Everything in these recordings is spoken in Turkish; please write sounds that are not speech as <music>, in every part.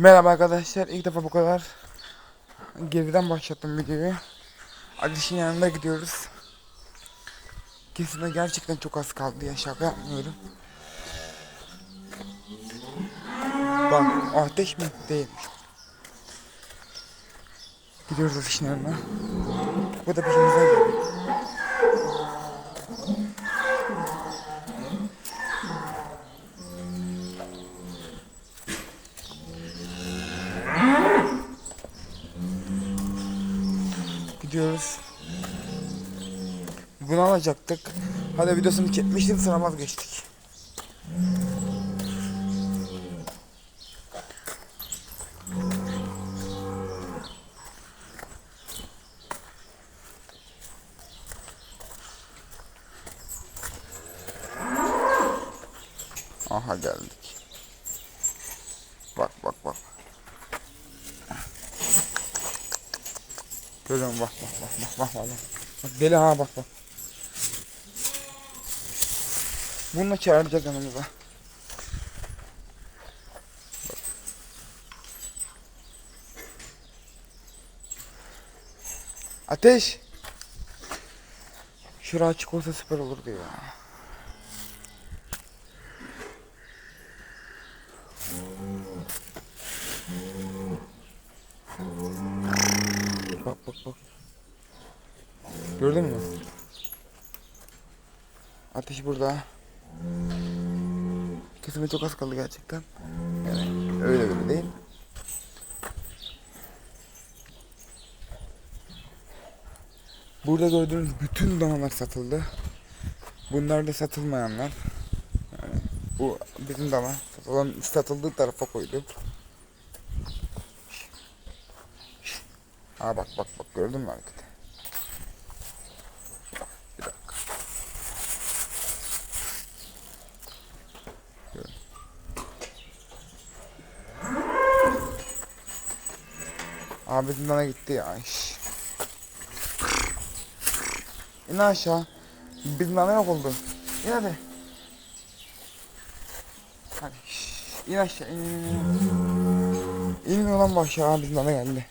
Merhaba arkadaşlar. İlk defa bu kadar geriden başlattım videoyu. Ateşin yanına gidiyoruz. Kesinlikle gerçekten çok az kaldı ya şaka yapmıyorum. Bak ateş mi? Değilmiş. Gidiyoruz ateşin yanına. Bu da peşimize geldi. Gidiyoruz. Bunu alacaktık. Hadi videosunu çekmiştim sonra vazgeçtik. Aha geldik. Bak bak bak. Görüyor musun? Bak bak bak bak bak bak. Bak, deli ha bak bak. Bununla çağıracak yanımıza. Ateş. Şura açık olsa süper olurdu ya. Bak bak. Gördün mü? Ateş burada. Kesime çok az kaldı gerçekten. Yani öyle böyle değil. Burada gördüğünüz bütün danalar satıldı. Bunlar da satılmayanlar. Yani bu bizim dana. Satılan, satıldığı tarafa koydum. Ha bak bak bak gördün mü hareketi? Bir dakika. Gördüm. Abi bizim dana gitti ya. iş. İn aşağı. Bizim dana yok oldu. İn hadi. Hadi. şş, İn aşağı. in, in, in. İnmiyor lan bu aşağı. Bizim dana geldi.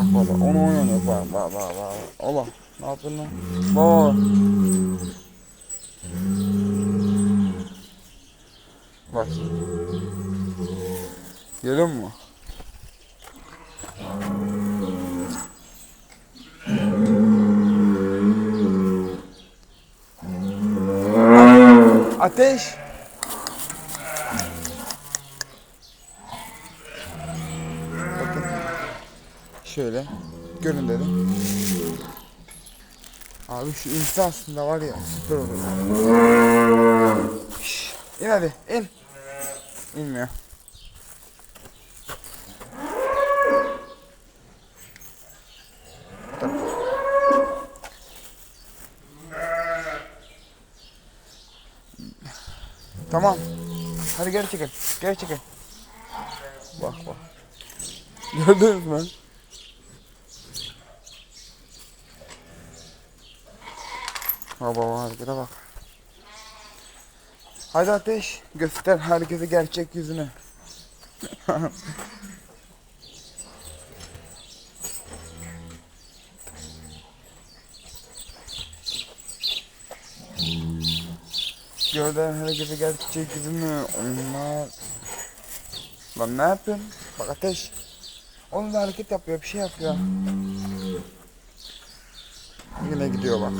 Bak baba onu oynanıyor bak bak bak bak. Allah ne yapıyorsun lan? Baba. Bak. Geliyor mu? Ateş. Bakın. Şöyle. Görün dedim. Abi şu insan aslında var ya süper olur. İn hadi in. İnmiyor. Tamam. Hadi geri çekil. Geri çekil. Bak bak. <laughs> Gördünüz mü? Baba harekete bak. Hadi ateş göster herkese gerçek yüzünü. <laughs> Gördüler herkese gerçek yüzünü. Onlar... Lan ne yapıyorsun? Bak ateş. Onun da hareket yapıyor bir şey yapıyor. Yine gidiyor bak.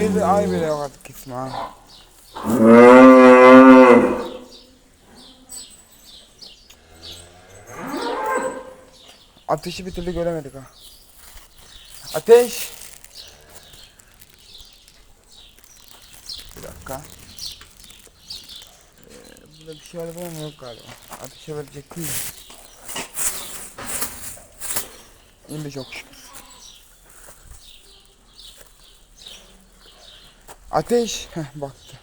Bir de ay bile yok artık ismi ha. Ateşi bir türlü göremedik ha. Ateş. Bir dakika. Ee, burada bir şey var mı yok galiba. Ateşe verecektim de. İndi çok şükür. Ateş. Heh baktı.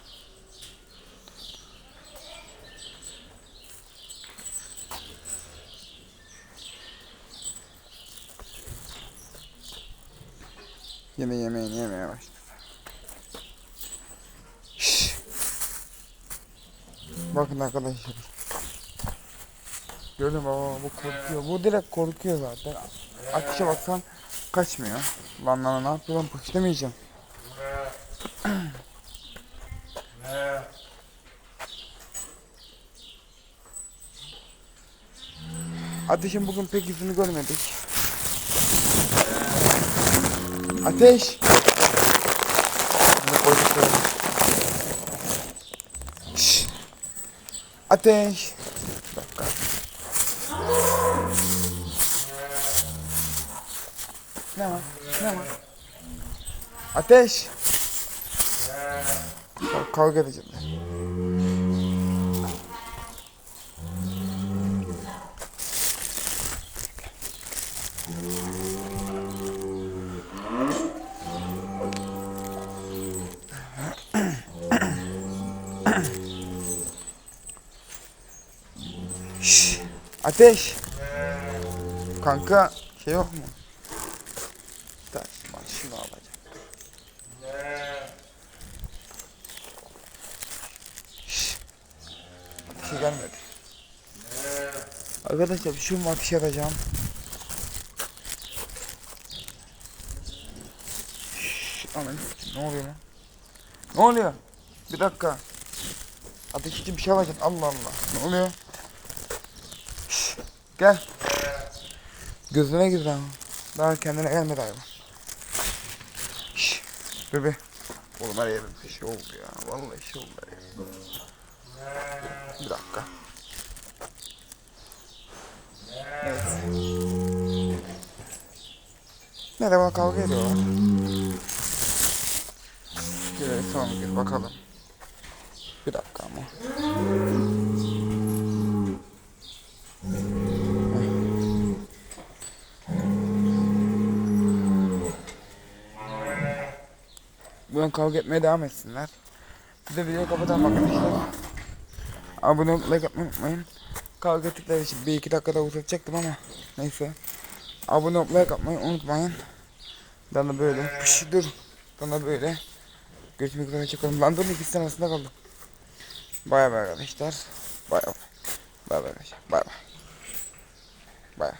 Yine yemeğini yemeye başladı. Şşş. Bakın arkadaşlar. Gördün mü bu korkuyor. Bu direkt korkuyor zaten. Ateşe baksan kaçmıyor. Lan lan ne yapıyor lan. Ateşin bugün pek yüzünü görmedik. Ateş! Bunu koyduk böyle. Şşş! Ateş! Bir dakika. Ne var? Ne var? Ateş! Kav- Kavga edecekler. Şşş! Ateş! Kanka şey yok mu? Taş, bak şunu alacağım. Şşş! Bir şey gelmedi. Arkadaşlar şu ateş yapacağım. Şşş! Aman ne oluyor lan? Ne oluyor? Bir dakika. Ateş için bir şey alacağım. Allah Allah. Ne oluyor? Şşş! Gel. Gözüne girdi ama. Daha kendine gelmedi hayvan. Dur bir. Oğlum her yerim bir şey oldu ya. Vallahi şey oldu yerim. Bir dakika. Evet. Merhaba kavga ediyorlar. Şöyle son bir bakalım. Bir dakika ama. Bugün kavga etmeye devam etsinler. De videoyu kapatalım arkadaşlar. Abone olup like atmayı unutmayın. Kavga ettikleri için bir iki dakikada uzatacaktım ama neyse. Abone olup like atmayı unutmayın. De böyle. Pış, dur. De böyle. Görüşmek üzere çıkalım. Lan dur ikisi arasında kaldım. Bay bay arkadaşlar. Bay bay. Bay bay. Bay bay. Bay.